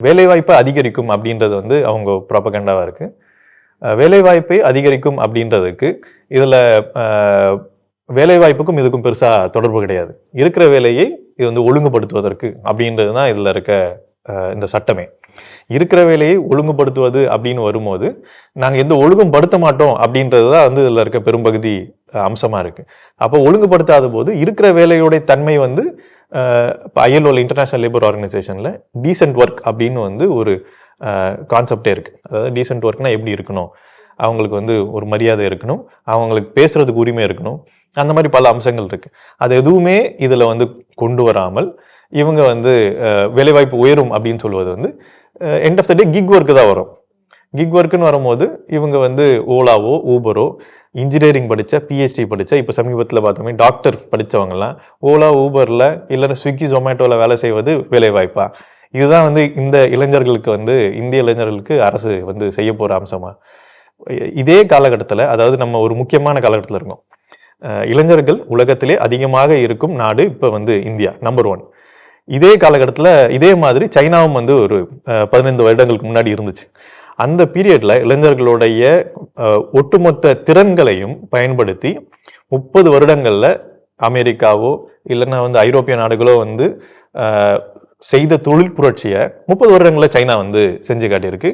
வேலைவாய்ப்பை அதிகரிக்கும் அப்படின்றது வந்து அவங்க ப்ராப்பகண்டாவாக இருக்குது வேலைவாய்ப்பை அதிகரிக்கும் அப்படின்றதுக்கு இதில் வேலைவாய்ப்புக்கும் இதுக்கும் பெருசாக தொடர்பு கிடையாது. இருக்கிற வேலையை இது வந்து ஒழுங்குபடுத்துவதற்கு அப்படின்றது தான் இதில் இருக்க இந்த சட்டமே. இருக்கிற வேலையை ஒழுங்குபடுத்துவது அப்படின்னு வரும்போது நாங்கள் எந்த ஒழுங்கும் படுத்த மாட்டோம் அப்படின்றது தான் வந்து இதில் இருக்க பெரும்பகுதி அம்சமாக இருக்குது அப்போ ஒழுங்குபடுத்தாத போது இருக்கிற வேலையுடைய தன்மை வந்து இப்போ ஐஎல்ஓல இன்டர்நேஷனல் லேபர் ஆர்கனைசேஷனில் டீசென்ட் ஒர்க் அப்படின்னு வந்து ஒரு கான்செப்டே இருக்குது அதாவது டீசென்ட் ஒர்க்னால் எப்படி இருக்கணும்? அவங்களுக்கு வந்து ஒரு மரியாதை இருக்கணும். அவங்களுக்கு பேசுகிறதுக்கு உரிமை இருக்கணும். அந்த மாதிரி பல அம்சங்கள் இருக்குது அது எதுவுமே இதில் வந்து கொண்டு வராமல் இவங்க வந்து வேலைவாய்ப்பு உயரும் அப்படின்னு சொல்வது வந்து end of the day gig work தான் வரும். கிக் ஒர்க்குன்னு வரும்போது இவங்க வந்து ஓலாவோ ஊபரோ இன்ஜினியரிங் படித்த பிஹெச்டி படித்த இப்போ சமீபத்தில் பார்த்தோமே டாக்டர் படித்தவங்கலாம் ஓலா ஊபரில் இல்லைன்னா ஸ்விக்கி ஜொமேட்டோவில் வேலை செய்வது வேலைவாய்ப்பா. இதுதான் வந்து இந்த இளைஞர்களுக்கு வந்து இந்திய இளைஞர்களுக்கு அரசு வந்து செய்ய போகிற அம்சமா. இதே காலகட்டத்தில் அதாவது நம்ம ஒரு முக்கியமான காலகட்டத்தில் இருக்கோம். இளைஞர்கள் உலகத்திலே அதிகமாக இருக்கும் நாடு இப்போ வந்து இந்தியா நம்பர் ஒன் இதே காலகட்டத்தில் இதே மாதிரி சைனாவும் வந்து ஒரு பதினைந்து வருடங்களுக்கு முன்னாடி இருந்துச்சு. அந்த பீரியடில் இளைஞர்களுடைய ஒட்டுமொத்த திறன்களையும் பயன்படுத்தி முப்பது வருடங்களில் அமெரிக்காவோ இல்லைன்னா வந்து ஐரோப்பிய நாடுகளோ வந்து செய்த தொழில் புரட்சியை முப்பது வருடங்களில் சைனா வந்து செஞ்சு காட்டியிருக்கு.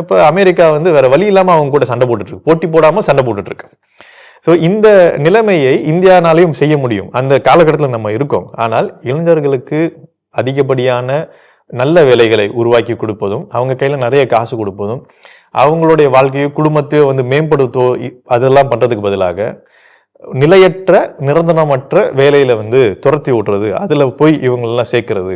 இப்போ அமெரிக்கா வந்து வேற வழி இல்லாமல் அவங்க கூட சண்டை போட்டுட்ருக்கு. போட்டி போடாமல் சண்டை போட்டுட்ருக்கு. ஸோ இந்த நிலைமையை இந்தியானாலையும் செய்ய முடியும். அந்த காலகட்டத்தில் நம்ம இருக்கோம். ஆனால் இளைஞர்களுக்கு அதிகப்படியான நல்ல வேலைகளை உருவாக்கி கொடுப்பதும் அவங்க கையில் நிறைய காசு கொடுப்பதும் அவங்களுடைய வாழ்க்கையோ குடும்பத்தையோ வந்து மேம்படுத்தோ அதெல்லாம் பண்ணுறதுக்கு பதிலாக நிலையற்ற நிரந்தரமற்ற வேலையில் வந்து துரத்தி ஓட்டுறது அதில் போய் இவங்களெல்லாம் சேர்க்கறது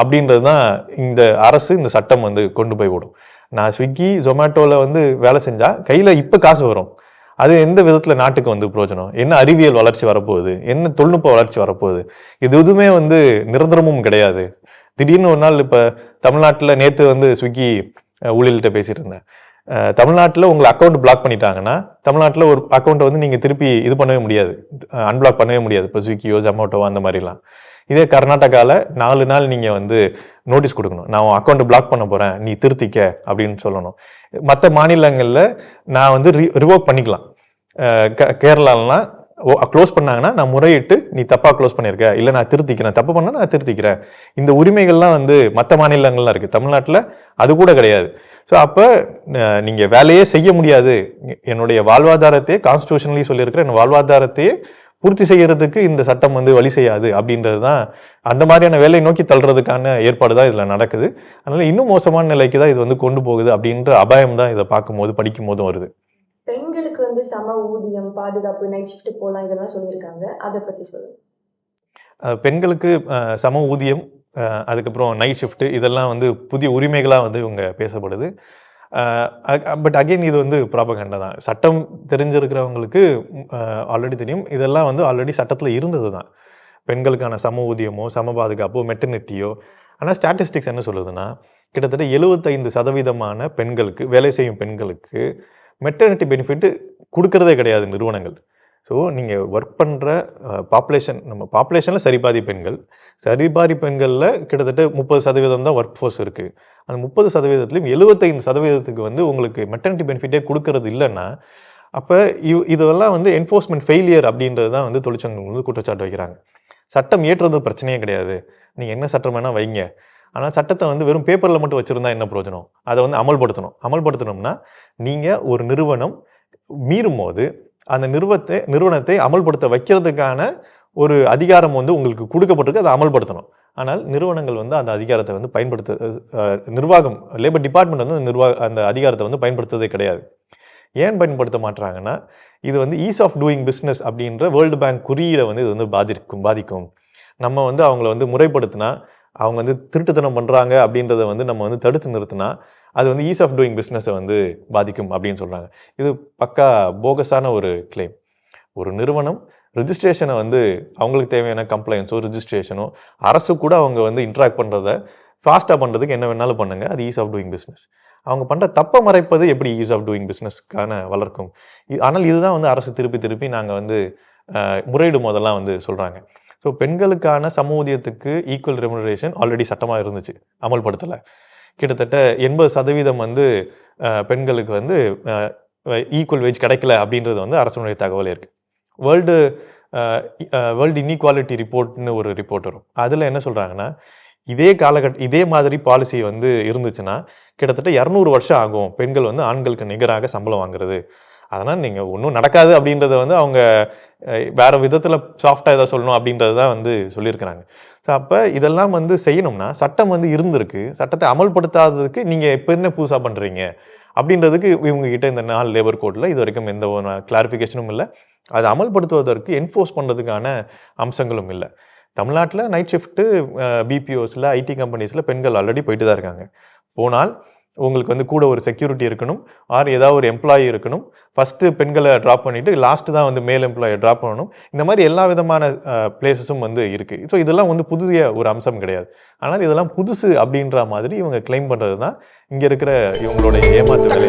அப்படின்றது தான் இந்த அரசு இந்த சட்டம் வந்து கொண்டு போய் விடும். நான் ஸ்விக்கி ஜொமேட்டோவில் வந்து வேலை செஞ்சால் கையில் இப்போ காசு வரும். அது எந்த விதத்தில் நாட்டுக்கு வந்து பிரயோஜனம்? என்ன அறிவியல் வளர்ச்சி வரப்போகுது? என்ன தொழில்நுட்ப வளர்ச்சி வரப்போகுது? இது எதுவுமே வந்து நிரந்தரமும் கிடையாது. திடீர்னு ஒரு நாள் இப்போ தமிழ்நாட்டில் நேற்று வந்து ஸ்விக்கி ஊழியர்கிட்ட பேசிட்டு இருந்தேன் தமிழ்நாட்டில் உங்களை அக்கௌண்ட் பிளாக் பண்ணிட்டாங்கன்னா தமிழ்நாட்டில் ஒரு அக்கௌண்ட்டை வந்து நீங்கள் திருப்பி இது பண்ணவே முடியாது. அன்பிளாக் பண்ணவே முடியாது. இப்போ ஸ்விக்கியோ ஜொமேட்டோ அந்த மாதிரிலாம். இதே கர்நாடகாவில் நாலு நாள் நீங்கள் வந்து நோட்டீஸ் கொடுக்கணும். நான் உன் அக்கௌண்ட் பிளாக் பண்ண போகிறேன் நீ திருத்திக்க அப்படின்னு சொல்லணும். மற்ற மாநிலங்களில் நான் வந்து ரி ரிவோக் பண்ணிக்கலாம். க கே- கேரளாலாம் க்ளோஸ் பண்ணாங்கன்னா நான் முறையிட்டு நீ தப்பாக க்ளோஸ் பண்ணியிருக்க இல்லை நான் திருத்திக்கிறேன். தப்பு பண்ணால் நான் திருத்திக்கிறேன். இந்த உரிமைகள்லாம் வந்து மற்ற மாநிலங்கள்லாம் இருக்குது தமிழ்நாட்டில் அது கூட கிடையாது. ஸோ அப்போ நீங்கள் வேலையே செய்ய முடியாது. என்னுடைய வாழ்வாதாரத்தையே கான்ஸ்டியூஷன்லேயும் சொல்லியிருக்கிற என் வாழ்வாதாரத்தையே பூர்த்தி செய்கிறதுக்கு இந்த சட்டம் வந்து வழி செய்யாது அப்படின்றது தான் அந்த மாதிரியான வேலையை நோக்கி தள்ளுறதுக்கான ஏற்பாடு தான் இதில் நடக்குது. அதனால் இன்னும் மோசமான நிலைக்கு தான் இது வந்து கொண்டு போகுது அப்படின்ற அபாயம் தான் இதை பார்க்கும்போது படிக்கும் போதும் வருது. பெண்களுக்கு வந்து சம ஊதியம் பாதுகாப்பு நைட் ஷிஃப்ட் போகலாம் இதெல்லாம் சொல்லியிருக்காங்க. அதை பற்றி சொல்லுங்க. பெண்களுக்கு சம ஊதியம் அதுக்கப்புறம் நைட் ஷிஃப்ட் இதெல்லாம் வந்து புதிய உரிமைகளாக வந்து இவங்க பேசப்படுது. பட் அகைன் இது வந்து ப்ராபகண்டா தான். சட்டம் தெரிஞ்சிருக்கிறவங்களுக்கு ஆல்ரெடி தெரியும். இதெல்லாம் வந்து ஆல்ரெடி சட்டத்தில் இருந்தது தான். பெண்களுக்கான சம ஊதியமோ சம பாதுகாப்போ மெட்டர்னிட்டியோ ஆனால் ஸ்டாட்டிஸ்டிக்ஸ் என்ன சொல்லுதுன்னா கிட்டத்தட்ட எழுபத்தைந்து சதவீதமான பெண்களுக்கு வேலை செய்யும் பெண்களுக்கு மெட்டர்னிட்டி பெனிஃபிட் கொடுக்கறதே கிடையாது நிறுவனங்கள். ஸோ நீங்கள் ஒர்க் பண்ணுற பாப்புலேஷன் நம்ம பாப்புலேஷனில் சரிபாதி பெண்கள். சரிபாதி பெண்களில் கிட்டத்தட்ட முப்பது சதவீதம் தான் ஒர்க் ஃபோர்ஸ் இருக்குது அந்த முப்பது சதவீதத்துலையும் எழுபத்தைந்து சதவீதத்துக்கு வந்து உங்களுக்கு மெட்டர்னிட்டி பெனிஃபிட்டே கொடுக்கறது இல்லைன்னா அப்போ இவ் இதெல்லாம் வந்து என்ஃபோர்ஸ்மெண்ட் ஃபெயிலியர் அப்படின்றது தான் வந்து தொழிற்சங்கங்கள் வந்து குற்றச்சாட்டு வைக்கிறாங்க. சட்டம் ஏற்றுறது பிரச்சனையே கிடையாது. நீங்கள் என்ன சட்டம் வேணால் வைங்க. ஆனால் சட்டத்தை வந்து வெறும் பேப்பரில் மட்டும் வச்சுருந்தா என்ன பிரயோஜனம்? அதை வந்து அமல்படுத்தணும். அமல்படுத்தணும்னா நீங்கள் ஒரு நிறுவனம் மீறும் போது அந்த நிறுவத்தை நிறுவனத்தை அமல்படுத்த வைக்கிறதுக்கான ஒரு அதிகாரம் வந்து உங்களுக்கு கொடுக்கப்பட்டிருக்கு அதை அமல்படுத்தணும். ஆனால் நிறுவனங்கள் வந்து அந்த அதிகாரத்தை வந்து பயன்படுத்த நிர்வாகம் லேபர் டிபார்ட்மெண்ட் வந்து நிர்வாக அந்த அதிகாரத்தை வந்து பயன்படுத்துறதே கிடையாது. ஏன் பயன்படுத்த மாட்டுறாங்கன்னா இது வந்து ஈஸ் ஆஃப் டூயிங் பிஸ்னஸ் அப்படின்ற வேர்ல்டு பேங்க் குறியீடை வந்து இது வந்து பாதிக்கும் பாதிக்கும். நம்ம வந்து அவங்கள வந்து முறைப்படுத்தினா அவங்க வந்து திருட்டுத்தனம் பண்ணுறாங்க அப்படின்றத வந்து நம்ம வந்து தடுத்து நிறுத்தினா அது வந்து ஈஸ் ஆஃப் டூயிங் பிஸ்னஸை வந்து பாதிக்கும் அப்படின்னு சொல்கிறாங்க இது பக்கா போகஸான ஒரு கிளைம் ஒரு நிறுவனம் ரிஜிஸ்ட்ரேஷனை வந்து அவங்களுக்கு தேவையான கம்ப்ளைண்ட்ஸோ ரிஜிஸ்ட்ரேஷனோ அரசு கூட அவங்க வந்து இன்ட்ராக்ட் பண்ணுறத ஃபாஸ்ட்டாக பண்ணுறதுக்கு என்ன வேணாலும் பண்ணுங்கள் அது ஈஸ் ஆஃப் டூயிங் பிஸ்னஸ் அவங்க பண்ணுற தப்பை மறைப்பது எப்படி ஈஸ் ஆஃப் டூயிங் பிஸ்னஸ்க்கான வளர்க்கும்? ஆனால் இதுதான் வந்து அரசு திருப்பி திருப்பி நாங்கள் வந்து முறையிடும் போதெல்லாம் வந்து சொல்கிறாங்க ஸோ பெண்களுக்கான சமூதியத்துக்கு ஈக்குவல் ரெமுனரேஷன் ஆல்ரெடி சட்டமாக இருந்துச்சு அமல்படுத்தலை. கிட்டத்தட்ட எண்பது சதவீதம் வந்து பெண்களுக்கு வந்து ஈக்குவல் வேஜ் கிடைக்கல அப்படின்றது வந்து அரசனுடைய தகவல் இருக்குது வேர்ல்டு வேர்ல்டு இன்இக்வாலிட்டி ரிப்போர்ட்னு ஒரு ரிப்போர்ட் வரும். அதில் என்ன சொல்கிறாங்கன்னா இதே காலகட்ட இதே மாதிரி பாலிசி வந்து இருந்துச்சுன்னா கிட்டத்தட்ட இரநூறு வருஷம் ஆகும் பெண்கள் வந்து ஆண்களுக்கு நிகராக சம்பளம் வாங்குறது. அதனால் நீங்கள் ஒன்றும் நடக்காது அப்படின்றத வந்து அவங்க வேறு விதத்தில் சாஃப்டாக எதாவது சொல்லணும் அப்படின்றது தான் வந்து சொல்லியிருக்கிறாங்க. ஸோ அப்போ இதெல்லாம் வந்து செய்யணும்னா சட்டம் வந்து இருந்திருக்கு. சட்டத்தை அமல்படுத்தாததுக்கு நீங்கள் இப்போ என்ன புதுசாக பண்ணுறீங்க அப்படின்றதுக்கு இவங்ககிட்ட இந்த நாலு லேபர் கோர்ட்டில் இது வரைக்கும் எந்த ஒரு கிளாரிஃபிகேஷனும் இல்லை. அதை அமல்படுத்துவதற்கு என்ஃபோர்ஸ் பண்ணுறதுக்கான அம்சங்களும் இல்லை. தமிழ்நாட்டில் நைட் ஷிஃப்ட்டு பிபிஓஸில் ஐடி கம்பெனிஸில் பெண்கள் ஆல்ரெடி போயிட்டு தான் இருக்காங்க. போனால் உங்களுக்கு வந்து கூட ஒரு செக்யூரிட்டி இருக்கணும். ஆர் ஏதாவது ஒரு எம்ப்ளாயி இருக்கணும். ஃபஸ்ட்டு பெண்களை ட்ராப் பண்ணிவிட்டு லாஸ்ட்டு தான் வந்து மேல் எம்ப்ளாயை ட்ராப் பண்ணணும். இந்த மாதிரி எல்லா விதமான பிளேசஸும் வந்து இருக்குது ஸோ இதெல்லாம் வந்து புதிய ஒரு அம்சம் கிடையாது. ஆனால் இதெல்லாம் புதுசு அப்படின்ற மாதிரி இவங்க கிளைம் பண்ணுறது தான் இங்கே இருக்கிற இவங்களுடைய ஏமாத்து வேலை